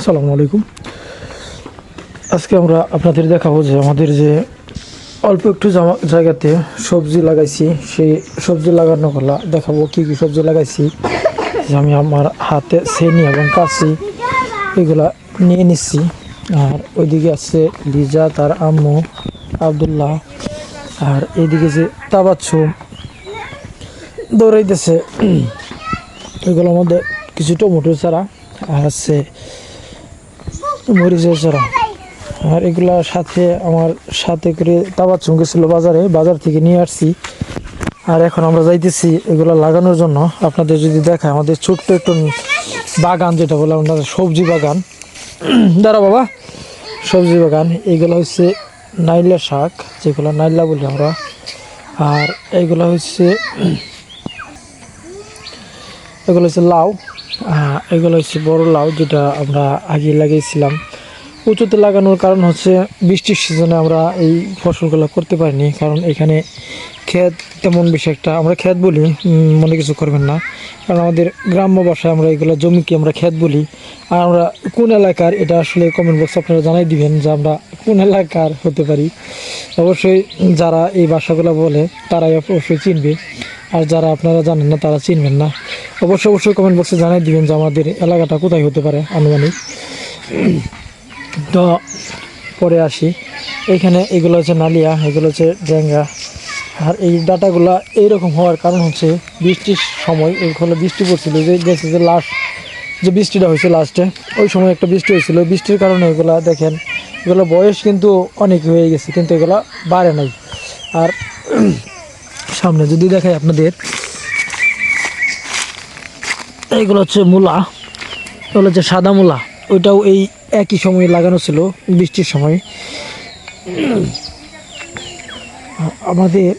আসসালামু আলাইকুম। আজকে আমরা আপনাদের দেখাবো যে আমাদের যে অল্প একটু জায়গাতে সবজি লাগাইছি, সেই সবজি লাগানো গুলা দেখাবো কি কি সবজি লাগাইছি। যে আমি আমার হাতে সেনি এবং কাশি এগুলা নিয়ে নিচ্ছি। আর ওইদিকে আছে লিজা, তার আম্মু, আবদুল্লাহ। আর এইদিকে যে তাবাচ্ছু দৌড়াইতেছে। এগুলোর মধ্যে কিছু টমেটো চারা আর আছে মরিচের চারা আর এগুলার সাথে আমার সাথে করে তাবাচ্ছুম গেছিল বাজারে, বাজার থেকে নিয়ে আসছি। আর এখন আমরা যাইতেছি এগুলো লাগানোর জন্য। আপনাদের যদি দেখায়, আমাদের ছোট্ট একটু বাগান যেটা বলে আমরা, সবজি বাগান। দাঁড়া বাবা। সবজি বাগান, এগুলো হচ্ছে নাইলা শাক, যেগুলো নাইলা বলি আমরা। আর এগুলো হচ্ছে এগুলো হচ্ছে লাউ। এগুলো হচ্ছে বড় লাউ যেটা আমরা আগে লাগিয়েছিলাম। উঁচুতে লাগানোর কারণ হচ্ছে বৃষ্টির সিজনে আমরা এই ফসলগুলো করতে পারিনি, কারণ এখানে ক্ষেত তেমন বেশি একটা আমরা ক্ষেত বলি মনে কিছু করবেন না। কারণ আমাদের গ্রাম্য ভাষায় আমরা এগুলো জমিকে আমরা ক্ষেত বলি। আর আমরা কোন এলাকার, এটা আসলে কমেন্ট বক্সে আপনারা জানাই দিবেন যে আমরা কোন এলাকার হতে পারি। অবশ্যই যারা এই ভাষাগুলো বলে, তারাই অবশ্যই চিনবে। আর যারা আপনারা জানেন না, তারা চিনবেন না। অবশ্যই অবশ্যই কমেন্ট বক্সে জানাই দিবেন যে আমাদের এলাকাটা কোথায় হতে পারে আনুমানিক তো পরে আসি। এইখানে এগুলো হচ্ছে নালিয়া, এগুলো হচ্ছে ড্যাঙ্গা আর এই ডাটাগুলা এইরকম হওয়ার কারণ হচ্ছে বৃষ্টির সময় এগুলো বৃষ্টি পড়ছিল। যে গেছে যে লাস্ট যে বৃষ্টিটা হয়েছে লাস্টে ওই সময় একটা বৃষ্টি হয়েছিল। বৃষ্টির কারণে এগুলা দেখেন, এগুলো বয়স কিন্তু অনেক হয়ে গেছে, কিন্তু এগুলা বাড়ে নাই। আর সামনে যদি দেখাই আপনাদের এইগুলো হচ্ছে মূলা। এগুলো হচ্ছে সাদা মূলা। ওইটাও এই একই সময়ে লাগানো ছিল, বৃষ্টির সময়। আমাদের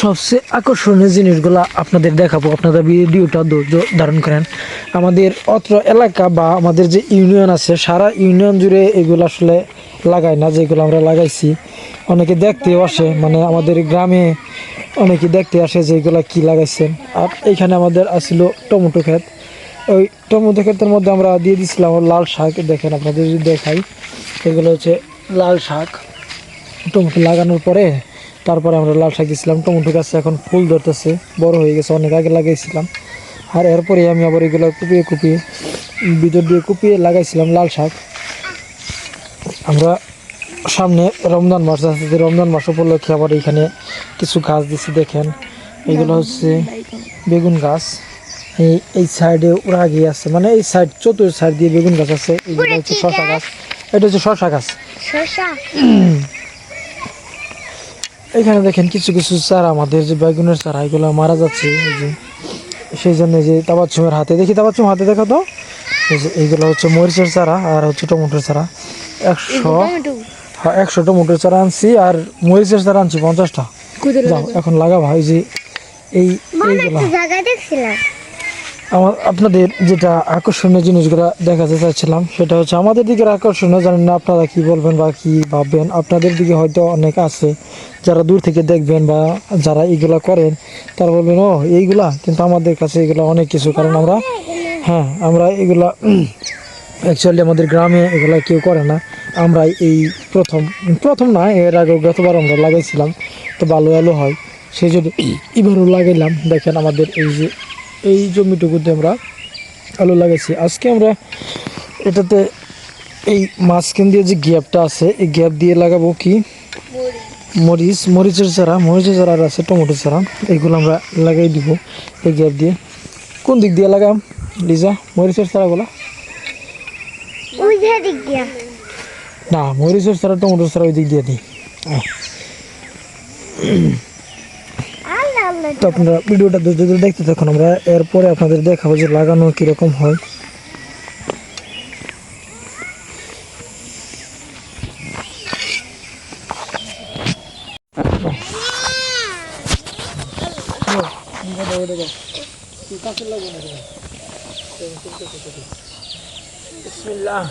সবচেয়ে আকর্ষণীয় জিনিসগুলো আপনাদের দেখাবো। আপনাদের ভিডিওটা ধৈর্য ধারণ করেন। আমাদের অত্র এলাকা বা আমাদের যে ইউনিয়ন আছে, সারা ইউনিয়ন জুড়ে এগুলো আসলে লাগায় না, যেগুলো আমরা লাগাইছি। অনেকে দেখতেও আসে মানে আমাদের গ্রামে অনেকে দেখতে আসে যে এগুলা কী লাগাইছেন। আর এইখানে আমাদের আসছিল টমেটো ক্ষেত। ওই টমেটো ক্ষেতের মধ্যে আমরা দিয়ে দিছিলাম লাল শাক। দেখেন আপনাদের যদি দেখাই, এগুলো হচ্ছে লাল শাক। টমেটো লাগানোর পরে তারপরে আমরা লাল শাক দিয়েছিলাম টমেটো গাছে এখন ফুল ধরতেছে, বড় হয়ে গেছে, অনেক আগে লাগাইছিলাম। আর এরপরে আমি আবার এগুলো কুপিয়ে কুপিয়ে, ভিতর দিয়ে কুপিয়ে লাগাইছিলাম লাল শাক। আমরা সামনে রমজান মাস আছে, যে রমজান মাস উপলক্ষে আবার এখানে কিছু গাছ দিছি, দেখেন। এগুলো হচ্ছে বেগুন গাছ। এই এই সাইডে ওরা গিয়ে আছে। মানে এই সাইড চতুর্থ সাইড দিয়ে বেগুন গাছ আছে। এগুলো হচ্ছে শশা গাছ? এটা হচ্ছে শশা গাছ। শসা? এখানে দেখেন কিছু কিছু চারা আমাদের যে বেগুনের চারা এগুলো মারা যাচ্ছে। এই যে সেই জন্য যে তাবাচ্ছুমের হাতে। দেখি তাবাচ্ছুম হাতে দেখো তো। এই যে এইগুলো হচ্ছে মরিচের চারা আর হচ্ছে টমেটোর চারা। একশো হ্যাঁ একশো টমেটোর চারা আনছি আর মরিচের চারা আনছি পঞ্চাশটা। যাও এখন লাগা ভাই যে এই এইগুলা। দেখছিলাম। আমার আপনাদের যেটা আকর্ষণীয় জিনিসগুলো দেখাতে চাইছিলাম, সেটা হচ্ছে আমাদের দিকের আকর্ষণীয়, জানেন না আপনারা কি বলবেন বা কি ভাববেন, আপনাদের দিকে হয়তো অনেক আছে, যারা দূর থেকে দেখবেন বা যারা এইগুলা করেন, তারা বলবেন, ও, এইগুলা? কিন্তু আমাদের কাছে এগুলো অনেক কিছু, কারণ আমরা হ্যাঁ আমরা এগুলা অ্যাকচুয়ালি আমাদের গ্রামে এগুলো কেউ করে না, আমরা এই প্রথম প্রথম না, এর আগে গতবার আমরা লাগাইছিলাম, তো ভালো ভালো হয়, সেই জন্য এবারও লাগাইলাম, দেখেন আমাদের এই যে এই জমিটুকুতে আমরা আলু লাগাইছি। আজকে আমরা এটাতে এই মাঝখান দিয়ে যে গ্যাপটা আছে এই গ্যাপ দিয়ে লাগাবো কি? মরিচ। মরিচের চারা মরিচের চারা আর আছে টমেটো চারা। এইগুলো আমরা লাগাই দিব এই গ্যাপ দিয়ে। কোন দিক দিয়ে লাগাম? লিজা মরিচের চারাগুলো না মরিচের চারা টমেটোর চারা ওই দিক দিয়ে দিই। তো আপনারা ভিডিওটা ধরে দেখতে থাকুন আমরা, এরপরে আপনাদের দেখাবো যে লাগানো কীরকম হয়। বিসমিল্লাহ।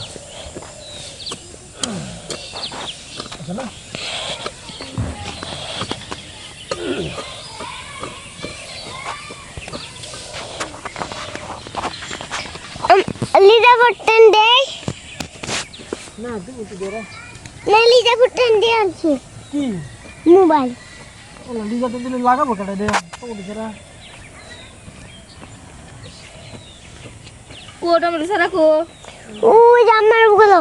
দেই না তুমি তো দেরা নালিজা ফুটান দিয়ে আনছি। কি? মোবাইল ওলা লিজাতে দিলে লাগাবো কাটা দে। তোমাদের দেরা কো টমেটো সারা কো ওই যে আমারগুলো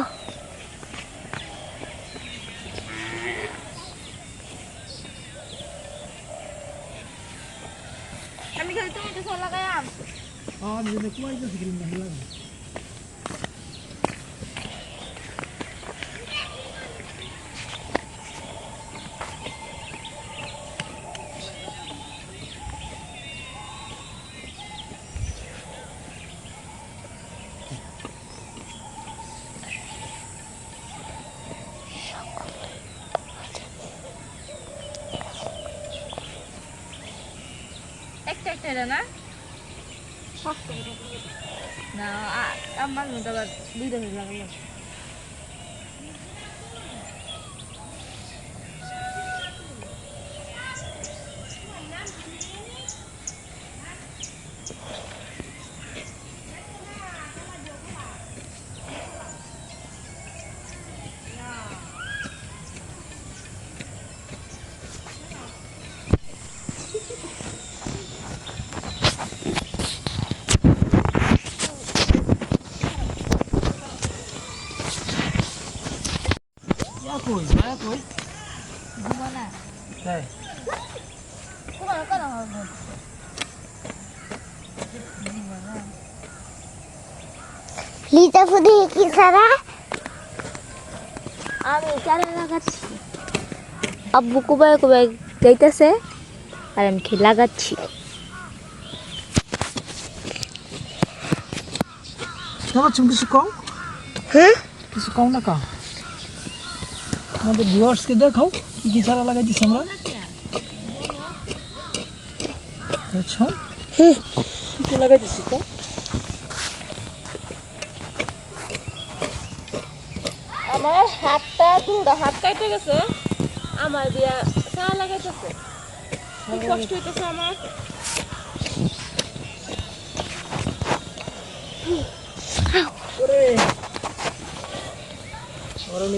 আমি খালি টমেটো সারা লাগাইলাম আর যদি কুয়াই তো না লাগবে একটা একটা এটা না? না আমার মতো আবার দুইটা মিনিট লাগাইলাম ইয়া কই ইয়া কই ঘুমানা তাই? ঘুমানো কেন হবে লিজা ফুটি কি সারা? আমি চারা লাগাচ্ছি? আব্বু কুবাই কুবাই গাইতেছে আর আমি খেয়ে লাগাচ্ছি? তোমার চুম কিছু কম হ্যাঁ? কিছু কম না কাম আমাদের ভিউয়ার্সকে দেখাও কি কি চারা লাগাই দিছি আমরা। আচ্ছা। কি কি তো? আমার হাতটা দুটা হাত কাটে গেছে? আমার দিয়া চা লাগাইতেছে। খুব কষ্ট হইতেছে আমার। ওরে।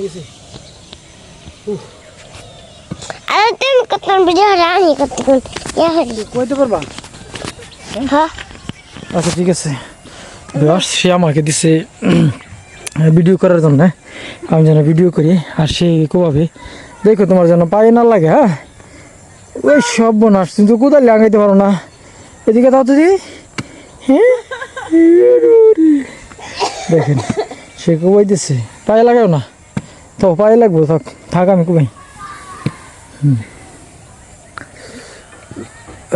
গেছি। আর তুমি রানি ইয়া হলি। কইতে পারবা? হ্যাঁ। আচ্ছা ঠিক আছে। ভিউয়ার্স সে আমাকে দিছে ভিডিও করার জন্য। আমি যেন ভিডিও করি আর সে কোভাবে। দেখো তোমার যেন পায়ে না লাগে হ্যাঁ? ওই সব বোনাস তুমি তো কোথায় লাগাইতে পারো না? এদিকে দাও তো দিদি হ্যাঁ? দেখেন সে কোবাই দিচ্ছে পায়ে লাগাও না। তো পায়ে লাগবো থাক থাক আমি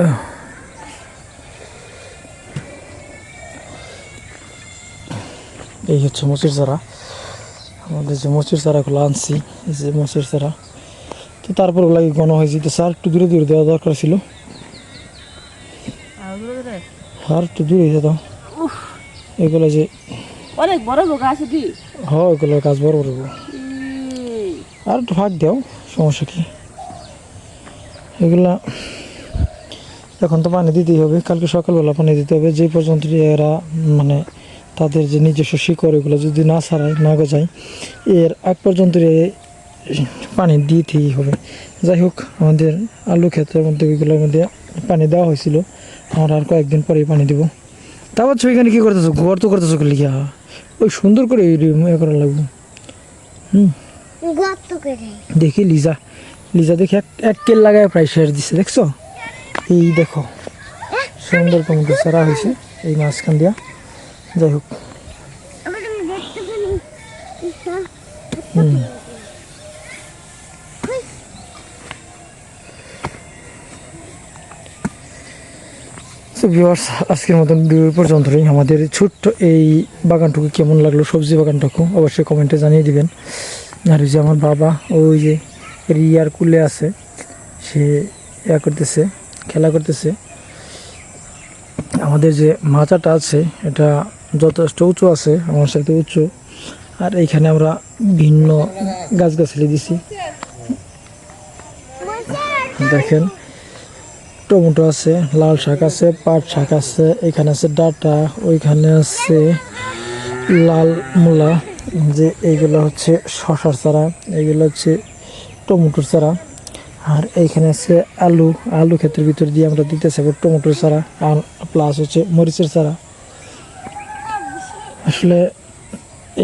আহ। এই হচ্ছে মসুর চারা। আমাদের যে মসুর চারাগুলো আনছি এই যে মসুর চারা। তো তারপর লাগে ঘন হয়ে যেতেছে আর একটু দূরে দূরে দেওয়া দরকার ছিল। আর একটু দূরে যেত। এগুলো যে অনেক বড় আছে দি হয় এগুলো গাছ বড় বড়। আর একটু ফাঁক দাও, সমস্যা কি? এগুলা এখন তো পানি দিতেই হবে, কালকে সকালবেলা পানি দিতে হবে, যে পর্যন্ত এরা মানে তাদের যে নিজস্ব শিকড়, এগুলো যদি না ছাড়ায় না গজায়, এর আগ পর্যন্ত পানি দিতেই হবে। যাই হোক, আমাদের আলু ক্ষেতের মধ্যে, এগুলোর মধ্যে পানি দেওয়া হয়েছিল, আমরা আর কয়েকদিন পরেই পানি দিব। তারপর এখানে কী করতেছো? ঘর তো করতেছো লিখা ওই সুন্দর করে ইয়ে করা লাগবে। করে দেখি লিজা। লিজা দেখি এক কেল লাগায় প্রায় শেষ দিছে দেখছ? এই দেখো। সুন্দর টমেটো সারা হয়েছে এই মাঝখান দিয়া। যাই হোক আমি তুমি দেখতে পারি হুম তো ভিউয়ার্স আজকের মতন ভিডিও পর্যন্তই। আমাদের ছোট্ট এই বাগানটুকু কেমন লাগল, সবজি বাগানটুকু অবশ্যই কমেন্টে জানিয়ে দিবেন। আর ওই যে আমার বাবা, ওই যে রিয়ার কুলে আছে, সে ইয়া করতেছে, খেলা করতেছে। আমাদের যে মাচাটা আছে, এটা যথেষ্ট উঁচু আছে, আমার সাথে উঁচু। আর এইখানে আমরা ভিন্ন গাছগাছালি দিছি। দেখেন টমেটো আছে, লাল শাক আছে, পাট শাক আছে, এখানে আছে ডাটা, ওইখানে আছে লাল মূলা, যে এইগুলো হচ্ছে শশার চারা, এইগুলো হচ্ছে টমেটোর চারা, আর এইখানে আছে আলু আলু ক্ষেত্রের ভিতর দিয়ে আমরা দিতে আবার টমেটোর চারা, আর প্লাস হচ্ছে মরিচের চারা। আসলে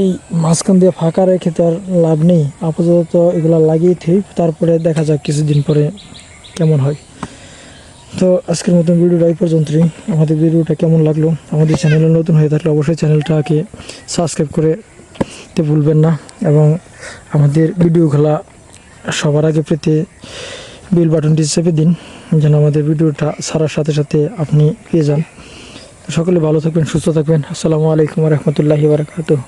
এই মাঝখান দিয়ে ফাঁকা রেখে তো আর লাভ নেই, আপাতত এগুলো লাগিয়ে থই, তারপরে দেখা যাক কিছুদিন পরে কেমন হয়। তো আজকের মতন ভিডিওটা এই পর্যন্তই। আমাদের ভিডিওটা কেমন লাগল? আমাদের চ্যানেলে নতুন হয়ে থাকলে অবশ্যই চ্যানেলটাকে সাবস্ক্রাইব করে তে ভুলবেন না এবং আমাদের ভিডিওগুলা সবার আগে পেতে বেল বাটনটি চেপে দিন, যেন আমাদের ভিডিওটা সারার সাথে সাথে আপনি পেয়ে যান। সকলে ভালো থাকবেন, সুস্থ থাকবেন। আসসালামু আলাইকুম রহমতুল্লাহি বারকাতুহ।